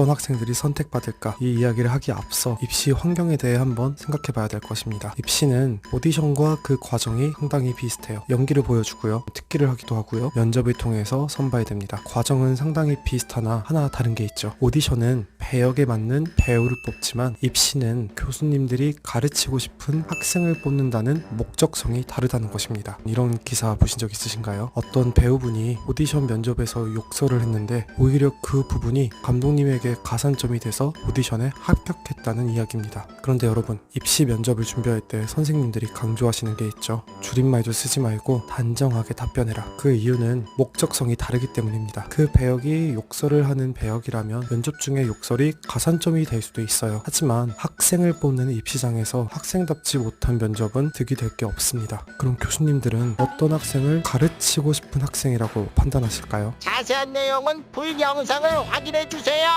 어떤 학생들이 선택받을까 이 이야기를 하기 앞서 입시 환경에 대해 한번 생각해 봐야 될 것입니다. 입시는 오디션과 그 과정이 상당히 비슷해요. 연기를 보여주고요. 특기를 하기도 하고요. 면접을 통해서 선발됩니다. 과정은 상당히 비슷하나 하나 다른 게 있죠. 오디션은 배역에 맞는 배우를 뽑지만 입시는 교수님들이 가르치고 싶은 학생을 뽑는다는 목적성이 다르다는 것입니다. 이런 기사 보신 적 있으신가요? 어떤 배우분이 오디션 면접에서 욕설을 했는데 오히려 그 부분이 감독님에게 가산점이 돼서 오디션에 합격했다는 이야기입니다. 그런데 여러분, 입시 면접을 준비할 때 선생님들이 강조하시는 게 있죠. 줄임말도 쓰지 말고 단정하게 답변해라. 그 이유는 목적성이 다르기 때문입니다. 그 배역이 욕설을 하는 배역이라면 면접 중에 욕설이 가산점이 될 수도 있어요. 하지만 학생을 뽑는 입시장에서 학생답지 못한 면접은 득이 될 게 없습니다. 그럼 교수님들은 어떤 학생을 가르치고 싶은 학생이라고 판단하실까요? 자세한 내용은 불 영상을 확인해 주세요.